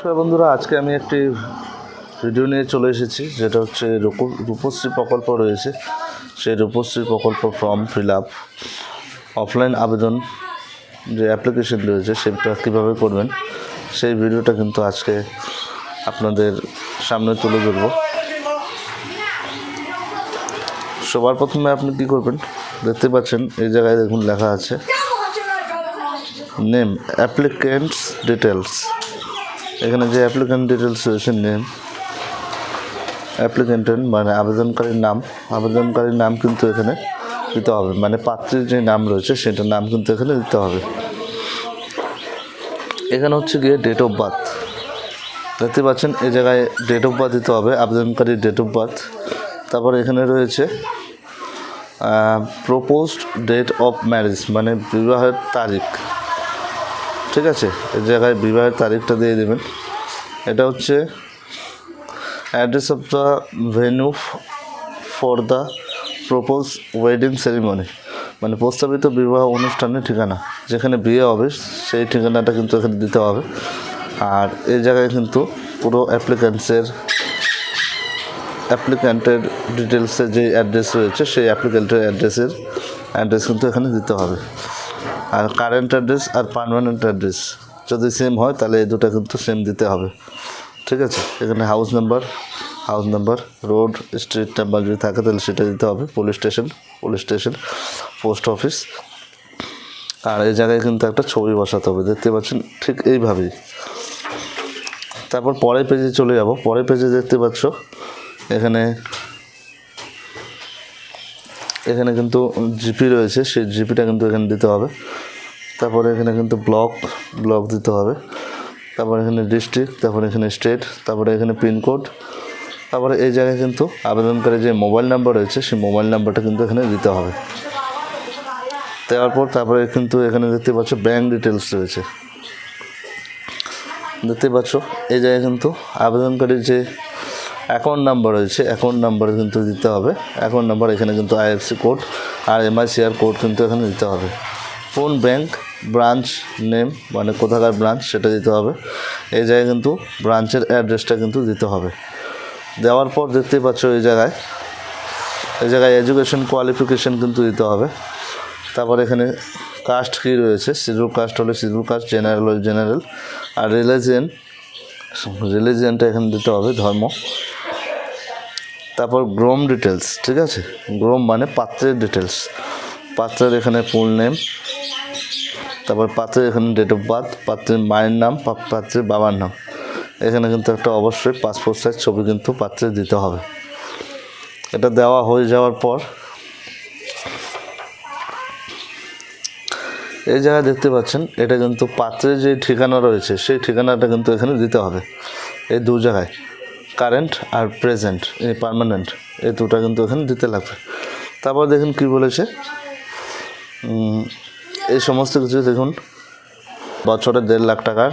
নমস্কার বন্ধুরা আজকে আমি একটি ভিডিও নিয়ে চলে এসেছি যেটা হচ্ছে রূপ- রূপশ্রী প্রকল্প রয়েছে। সেই রূপশ্রী প্রকল্প ফর্ম ফিল আপ অফলাইন আবেদন যে অ্যাপ্লিকেশন রয়েছে সেটা কীভাবে করবেন সেই ভিডিওটা কিন্তু আজকে আপনাদের সামনে তুলে ধরব। সবার প্রথমে আপনি কী করবেন দেখতে পাচ্ছেন এই জায়গায় দেখুন লেখা আছে নেম অ্যাপ্লিকেন্টস ডিটেলস এখানে যে অ্যাপ্লিকেন্ট ডিটেলস রয়েছে নেম। অ্যাপ্লিকেন্টের মানে আবেদনকারীর নাম। আবেদনকারীর নাম কিন্তু এখানে দিতে হবে। মানে পাত্রীর যে নাম রয়েছে, সেটার নাম কিন্তু এখানে দিতে হবে। এখানে হচ্ছে গিয়ে ডেট অফ বার্থ দেখতে পাচ্ছেন, এ জায়গায় ডেট অফ বার্থ দিতে হবে, আবেদনকারীর ডেট অফ বার্থ তারপর এখানে রয়েছে প্রপোজড ডেট অফ ম্যারেজ মানে বিবাহের তারিখ। ঠিক আছে? এই জায়গায় বিবাহের তারিখটা দিয়ে দেবেন। এটা হচ্ছে address of the venue for the propose wedding ceremony মানে প্রস্তাবিত বিবাহ অনুষ্ঠানের ঠিকানা। যেখানে বিয়ে হবে, সেই ঠিকানাটা কিন্তু এখানে দিতে হবে। আর এই জায়গায় কিন্তু পুরো অ্যাপ্লিক্যান্টসের অ্যাপ্লিক্যান্টের ডিটেলসের যে অ্যাড্রেস রয়েছে, সেই অ্যাপ্লিক্যান্টের অ্যাড্রেসের অ্যাড্রেস কিন্তু এখানে দিতে হবে। আর কারেন্ট অ্যাড্রেস আর পারমানেন্ট অ্যাড্রেস যদি সেম হয়, তাহলে এই দুটো কিন্তু সেম দিতে হবে। ঠিক আছে? এখানে house number house number road street number যদি থাকে, তাহলে সেটা দিতে হবে। Police station police station post office আর এই জায়গায় কিন্তু একটা ছবি বসাতে হবে। দেখতে পাচ্ছেন? ঠিক এইভাবেই। তারপর পরের পেজে চলে যাব। পরের পেজে দেখতে পাচ্ছ, এখানে এখানে কিন্তু জিপি রয়েছে, সেই জিপিটা কিন্তু এখানে দিতে হবে। তারপরে এখানে কিন্তু ব্লক ব্লক দিতে হবে। তারপরে এখানে ডিস্ট্রিক্ট তারপরে এখানে স্টেট তারপরে এখানে পিনকোড তারপরে এই জায়গায় কিন্তু আবেদনকারী যে মোবাইল নাম্বার রয়েছে, সেই মোবাইল নাম্বারটা কিন্তু এখানে দিতে হবে। দেওয়ার পর তারপরে কিন্তু এখানে দেখতে পাচ্ছ ব্যাঙ্ক ডিটেলস রয়েছে। দেখতে পাচ্ছ, এই জায়গায় কিন্তু আবেদনকারীর যে অ্যাকাউন্ট নাম্বার রয়েছে, অ্যাকাউন্ট নাম্বার কিন্তু দিতে হবে। অ্যাকাউন্ট নাম্বার এখানে কিন্তু আইএফসি কোড আর এমআইসিআর কোড কিন্তু এখানে দিতে হবে। কোন ব্যাংক ব্রাঞ্চ নেম মানে কোথাকার ব্রাঞ্চ সেটা দিতে হবে। এই জায়গায় কিন্তু ব্রাঞ্চের অ্যাড্রেসটা কিন্তু দিতে হবে। দেওয়ার পর দেখতেই পাচ্ছ এই জায়গায়। এই জায়গায় এডুকেশন কোয়ালিফিকেশন কিন্তু দিতে হবে। তারপর এখানে কাস্ট কী রয়েছে? শিডিউল কাস্ট হলে শিডিউল কাস্ট, জেনারেল হলে জেনারেল। আর রিলিজিয়ান রিলিজিয়ানটা এখানে দিতে হবে, ধর্ম। তারপর গ্রোম ডিটেলস ঠিক আছে? গ্রোম মানে পাত্রের ডিটেলস পাত্রের এখানে ফুল নেম তারপর পাত্রের এখানে ডেট অফ বার্থ পাত্রের মায়ের নাম পাত্রের বাবার নাম। এখানে কিন্তু একটা অবশ্যই পাসপোর্ট সাইজ ছবি কিন্তু পাত্রে দিতে হবে। এটা দেওয়া হয়ে যাওয়ার পর, এই জায়গায় দেখতে পাচ্ছেন, এটা কিন্তু পাত্রের যে ঠিকানা রয়েছে, সেই ঠিকানাটা কিন্তু এখানে দিতে হবে। এই দু জায়গায়। কারেন্ট আর প্রেজেন্ট পার্মানেন্ট, এই দুটা কিন্তু এখানে দিতে লাগবে। তারপর দেখুন কি বলেছে। এই সমস্ত কিছু দেখুন, বছরে দেড় লাখ টাকার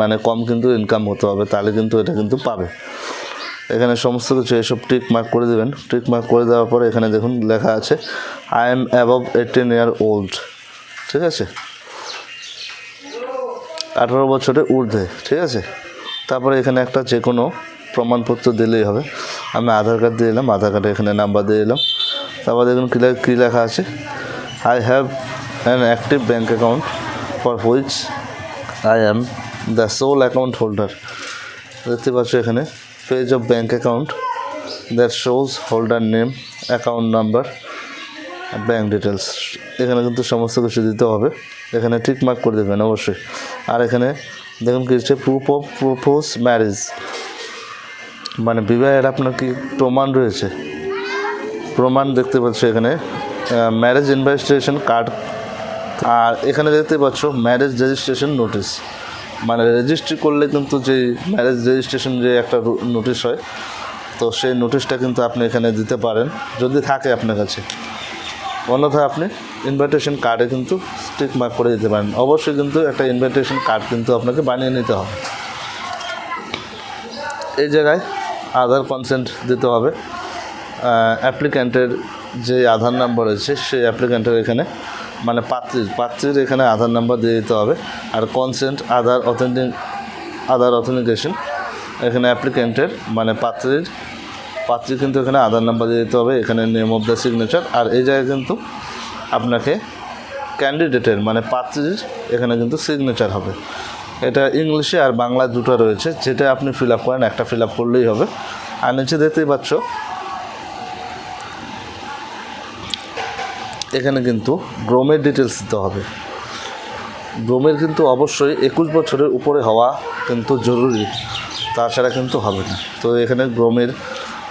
মানে কম কিন্তু ইনকাম হতে হবে, তাহলে কিন্তু এটা কিন্তু পাবে। এখানে সমস্ত কিছু এসব টিক মার্ক করে দেবেন। টিক মার্ক করে দেওয়ার পরে এখানে দেখুন লেখা আছে I am above eighteen year old ঠিক আছে? আঠারো বছরে ঊর্ধ্বে, ঠিক আছে? তারপরে এখানে একটা যে কোনো প্রমাণপত্র দিলেই হবে। আমি আধার কার্ড দিয়ে এলাম, আধার কার্ডে এখানে নাম্বার দিয়ে এলাম। তারপর দেখুন কী কী লেখা আছে। I have an active bank account for which I am the sole account holder দেখতে পাচ্ছ এখানে page of bank account that shows holder name account number bank details এখানে কিন্তু সমস্ত কিছু দিতে হবে। এখানে ঠিক মার্ক করে দেবেন অবশ্যই। আর এখানে দেখুন কি হচ্ছে প্রুফ অফ প্রপোজ ম্যারেজ মানে বিবাহের আপনার কি প্রমাণ রয়েছে? প্রমাণ দেখতে পাচ্ছ এখানে। ম্যারেজ ইনভেস্টিগেশন কার্ড আর এখানে দেখতে পাচ্ছ ম্যারেজ রেজিস্ট্রেশন নোটিশ মানে রেজিস্ট্রি করলে কিন্তু যে ম্যারেজ রেজিস্ট্রেশন যে একটা নোটিশ হয়, তো সেই নোটিশটা কিন্তু আপনি এখানে দিতে পারেন, যদি থাকে আপনার কাছে। অন্যথা আপনি ইনভাইটেশন কার্ডে কিন্তু স্টিক মার্ক করে দিতে পারেন। অবশ্যই কিন্তু একটা ইনভাইটেশন কার্ড কিন্তু আপনাকে বানিয়ে নিতে হবে। এই জায়গায় আধার কনসেন্ট দিতে হবে। অ্যাপ্লিক্যান্টের যে আধার নাম্বার রয়েছে, সেই অ্যাপ্লিক্যান্টের এখানে মানে পাত্রীর পাত্রীর এখানে আধার নাম্বার দিয়ে দিতে হবে। আর consent Aadhaar authentic Aadhaar authentication এখানে অ্যাপ্লিকেন্টের মানে পাত্রীর, পাত্রী কিন্তু এখানে আধার নাম্বার দিয়ে দিতে হবে। এখানে নেম অফ দ্য সিগনেচার আর এই জায়গায় কিন্তু আপনাকে ক্যান্ডিডেটের মানে পাত্রীর এখানে কিন্তু সিগনেচার হবে। এটা ইংলিশে আর বাংলা দুটো রয়েছে, যেটা আপনি ফিল আপ করেন, একটা ফিল আপ করলেই হবে। আর নিচে দেখতেই পাচ্ছ, এখানে কিন্তু গ্রোমের ডিটেলস দিতে হবে। গ্রোমের কিন্তু অবশ্যই একুশ বছরের উপরে হওয়া কিন্তু জরুরি, তাছাড়া কিন্তু হবে না। তো এখানে গ্রোমের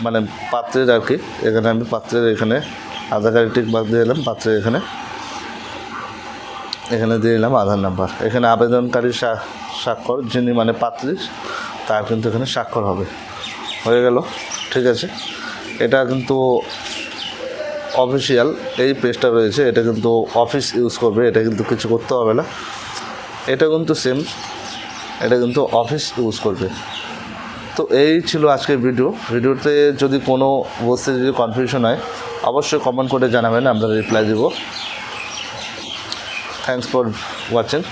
মানে পাত্রের আর কি, এখানে আমি পাত্রের এখানে আধার কার্ড টিক বাদ দিয়ে এলাম পাত্রের এখানে। এখানে দিয়ে দিলাম আধার নাম্বার। এখানে আবেদনকারী স্বা- স্বাক্ষর, যিনি মানে পাত্রী, তার কিন্তু এখানে স্বাক্ষর হবে। হয়ে গেল, ঠিক আছে? এটা কিন্তু অফিসিয়াল, এই পেজটা রয়েছে, এটা কিন্তু অফিস ইউজ করবে, এটা কিন্তু কিছু করতে হবে না। এটা কিন্তু সেম এটা কিন্তু অফিস ইউজ করবে। তো এই ছিল আজকের ভিডিও। ভিডিওতে যদি কোনো বসতে যদি কনফিউশন হয়, অবশ্যই কমেন্ট করে জানাবেন, আমরা রিপ্লাই দেবো। thanks for watching.